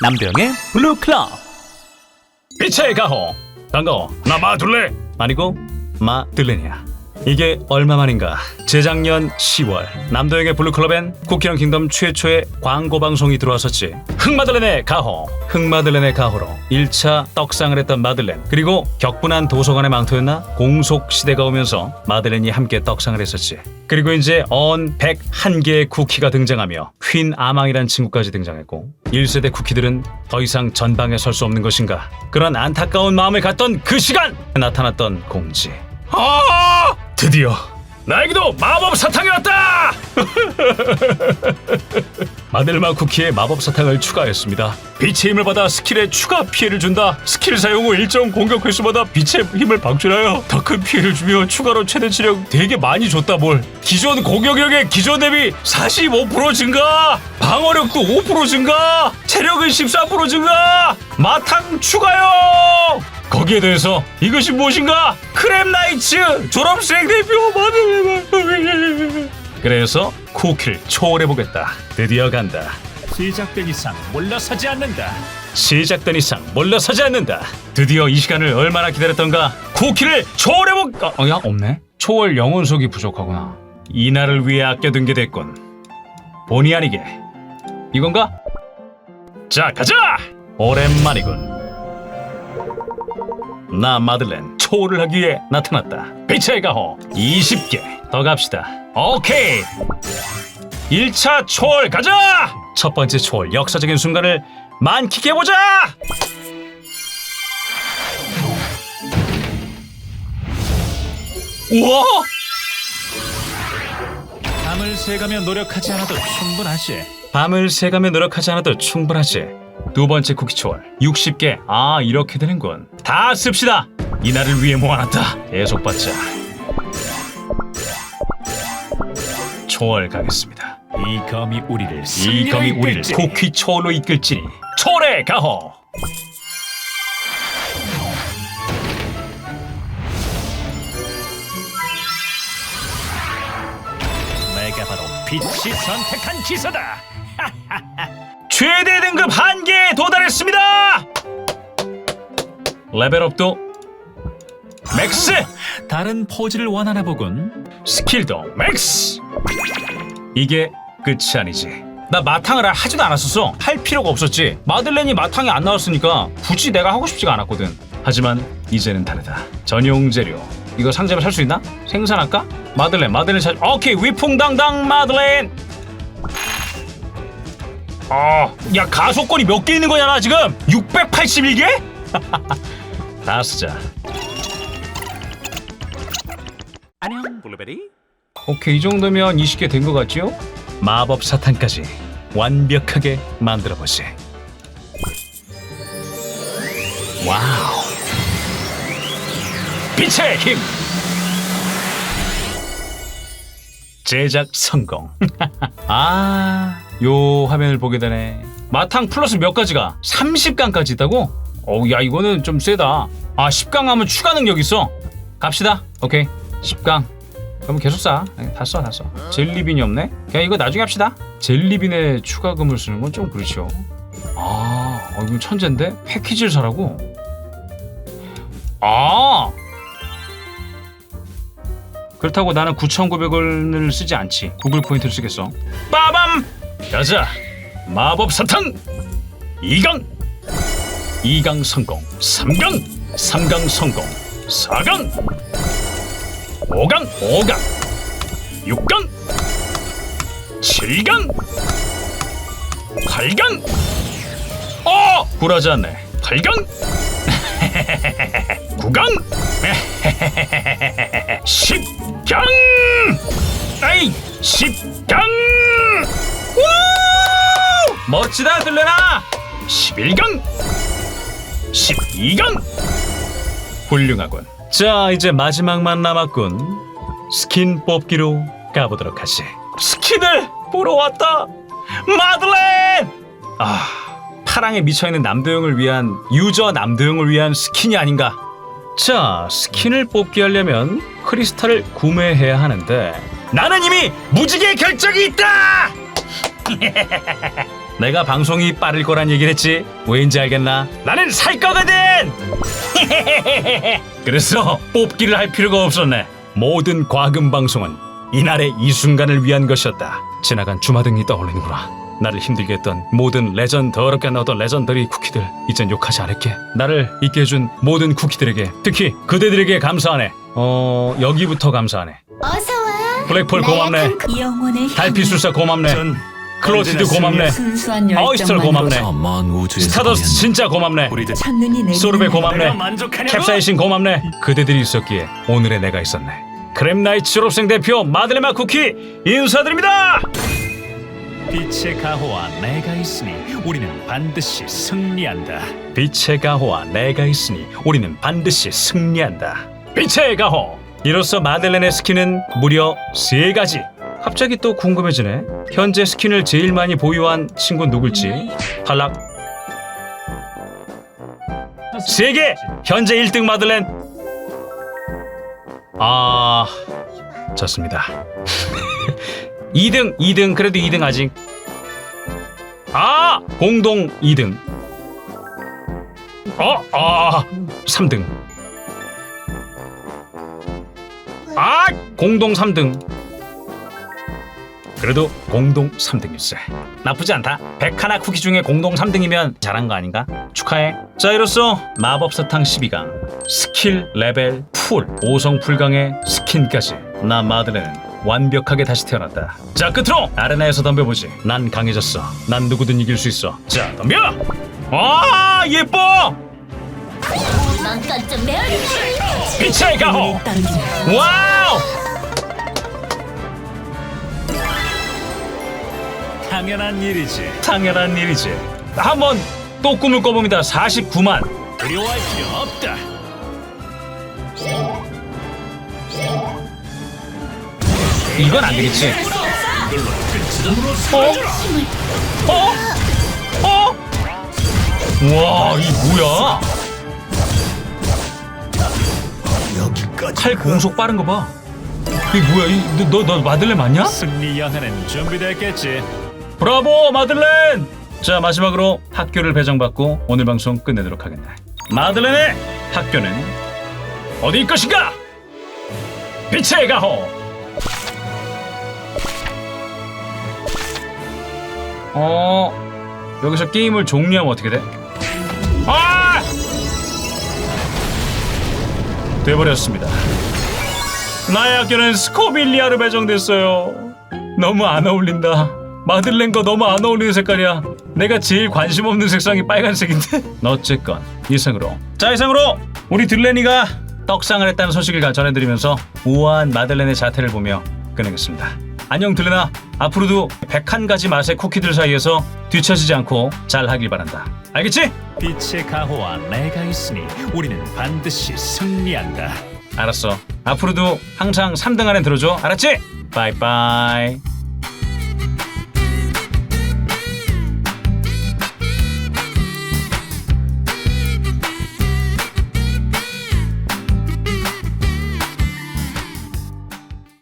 남도영의 블루클럽. 빛의 가호. 반가워 나 마둘레 아니고 마들렌이야 이게 얼마만인가. 재작년 10월 남도영의 블루클럽엔 쿠키런 킹덤 최초의 광고 방송이 들어왔었지. 흑마들렌의 가호. 흑마들렌의 가호로 1차 떡상을 했던 마들렌 그리고 격분한 도서관의 망토였나 공속 시대가 오면서 마들렌이 함께 떡상을 했었지 그리고 이제 언 101개의 쿠키가 등장하며 퀸 아망이란 친구까지 등장했고 1세대 쿠키들은 더 이상 전방에 설 수 없는 것인가? 그런 안타까운 마음을 갖던 그 시간! 나타났던 공지. 아! 드디어 나에게도 마법 사탕이 왔다 마들마 쿠키에 마법 사탕을 추가했습니다. 빛의 힘을 받아 스킬에 추가 피해를 준다. 스킬 사용 후 일정 공격 횟수마다 빛의 힘을 방출하여 더 큰 피해를 주며 추가로 최대 치력 되게 많이 줬다 뭘. 기존 공격력의 기존 대비 45% 증가. 방어력도 5% 증가. 체력은 14% 증가. 마탕 추가요. 거기에 대해서 이것이 무엇인가? 크렘 나이츠 졸업생 대표 마들 그래서 쿠키를 초월해보겠다. 드디어 간다. 시작된 이상 몰라서지 않는다 시작된 이상 물러서지 않는다. 드디어 이 시간을 얼마나 기다렸던가. 쿠키를 초월해보... 어, 어, 야 없네. 초월 영혼속이 부족하구나. 이날을 위해 아껴둔 게 됐군. 본의 아니게. 이건가? 자 가자. 오랜만이군. 나 마들렌 초월을 하기 위해 나타났다. 빛의 가호 20개 더 갑시다. 오케이. 1차 초월 가자! 첫 번째 초월 역사적인 순간을 만끽해 보자! 우와! 밤을 새가며 노력하지 않아도 충분하지 밤을 새가며 노력하지 않아도 충분하지. 두 번째 쿠키 초월 60개. 아 이렇게 되는군. 다 씁시다. 이날을 위해 모아놨다. 계속 받자. 초월 가겠습니다. 이 검이 우리를 이 승리로 검이 우리를 이끌지. 쿠키 초월로 이끌지니 초월의 가호. 내가 바로 빛이 선택한 기사다 최대 등급 한계에 도달했습니다. 레벨업도 맥스, 다른 포즈를 원하나 보군 스킬도 맥스. 이게 끝이 아니지. 나 마탕을 하지도 않았었어. 할 필요가 없었지. 마들렌이 마탕이 안 나왔으니까 굳이 내가 하고 싶지가 않았거든. 하지만 이제는 다르다. 전용 재료. 이거 상점에 살 수 있나? 생산할까? 마들렌, 마들렌 찾. 오케이, 위풍당당 마들렌. 어, 야 가속권이 몇 개 있는 거냐 나 지금? 681개? 다 쓰자. 오케이 이 정도면 20개 된 것 같죠? 마법 사탕까지 완벽하게 만들어 보지. 와우. 빛의 힘. 제작 성공. 아, 요 화면을 보게 되네. 마탕 플러스 몇 가지가 30강까지 있다고? 어우, 야 이거는 좀 세다. 아, 10강 하면 추가 능력 있어. 갑시다. 오케이. 10강. 그럼 계속 싸. 네, 다 써, 다 써. 젤리빈이 없네? 그냥 이거 나중에 합시다. 젤리빈에 추가금을 쓰는 건 좀 그렇죠. 아, 어, 이거 천재인데? 패키지를 사라고? 아! 그렇다고 나는 9,900원을 쓰지 않지. 구글 포인트를 쓰겠어. 빠밤! 가자! 마법 사탕! 2강! 2강 성공. 3강! 3강 성공. 4강! 5강, 5강, 6강, 7강, 8강. 어, 않네. 8강, 9강, 10강. 아이, 10강. 우! 멋지다, 들려나? 11강, 12강. 훌륭하군. 자, 이제 마지막만 남았군. 스킨 뽑기로 가보도록 하지. 스킨을 보러 왔다. 마들렌! 아, 파랑에 미쳐있는 남도영을 위한 유저 남도영을 위한 스킨이 아닌가. 자, 스킨을 뽑기 하려면 크리스탈을 구매해야 하는데 나는 이미 무지개 결정이 있다. 내가 방송이 빠를 거란 얘기를 했지. 왠지 알겠나? 나는 살 거거든! 그래서 뽑기를 할 필요가 없었네. 모든 과금 방송은 이날의 이 순간을 위한 것이었다. 지나간 주마등이 떠올리는구나. 나를 힘들게 했던 모든 레전 더럽게 나오던 레전더리 쿠키들 이젠 욕하지 않을게. 나를 있게 해준 모든 쿠키들에게 특히 그대들에게 감사하네. 어 여기부터 감사하네. 어서 와. 블랙폴 고맙네. 영혼의 달피술사 고맙네. 전 클로티드 고맙네. 순수한 어이스터 열정만 고맙네. 우주에서 스타더스 진짜 고맙네. 우리들 첫눈이 내리는 소르베 날. 고맙네. 내가 만족하냐고? 캡사이신 고맙네. 그대들이 있었기에 오늘의 내가 있었네. 크랩나이트 졸업생 대표 마들레마 쿠키 인사드립니다. 빛의 가호와 내가 있으니 우리는 반드시 승리한다. 빛의 가호와 내가 있으니 우리는 반드시 승리한다. 빛의 가호. 이로써 마들렌의 스킨은 무려 세 가지 갑자기 또 궁금해지네. 현재 스킨을 제일 많이 보유한 친구 누굴지. 탈락. 세개 현재 1등 마들렌. 아 졌습니다. 2등 2등 그래도 2등 아직. 아 공동 2등. 어? 아 3등. 아 공동 3등 그래도 공동 3등일세 나쁘지 않다. 101 쿠키 중에 공동 3등이면 잘한 거 아닌가? 축하해. 자 이로써 마법사탕 12강 스킬 레벨 풀 5성 풀강의 스킨까지 나 마들렌은 완벽하게 다시 태어났다. 자 끝으로 아레나에서 덤벼보지. 난 강해졌어. 난 누구든 이길 수 있어. 자 덤벼! 아 예뻐! 이번 건좀 매울게. 빛의 가호! 와우 당연한 일이지. 당연한 일이지 한번 또 꿈을 꿔봅니다 49만 두려워할 필요 없다. 이건 안 되겠지 끝으로 쓰러져라. 어? 어? 와, 이 뭐야? 칼 공속 빠른 거 봐. 이 뭐야? 이, 너, 너 마들렌 맞냐? 승리 여행은 준비됐겠지. 브라보, 마들렌! 자, 마지막으로 학교를 배정받고 오늘 방송 끝내도록 하겠네. 마들렌의 학교는 어디일 것인가? 빛의 가호! 어, 여기서 게임을 종료하면 어떻게 돼? 아! 돼버렸습니다. 나의 학교는 스코빌리아로 배정됐어요. 너무 안 어울린다. 마들렌 거 너무 안 어울리는 색깔이야. 내가 제일 관심 없는 색상이 빨간색인데. 어쨌건 이상으로. 자 이상으로 우리 들레니가 떡상을 했다는 소식을 전해드리면서 우아한 마들렌의 자태를 보며 끝내겠습니다. 안녕 들레나. 앞으로도 101가지 맛의 쿠키들 사이에서 뒤처지지 않고 잘 하길 바란다. 알겠지? 빛의 가호와 내가 있으니 우리는 반드시 승리한다. 알았어. 앞으로도 항상 3등 안에 들어줘. 알았지? 바이바이.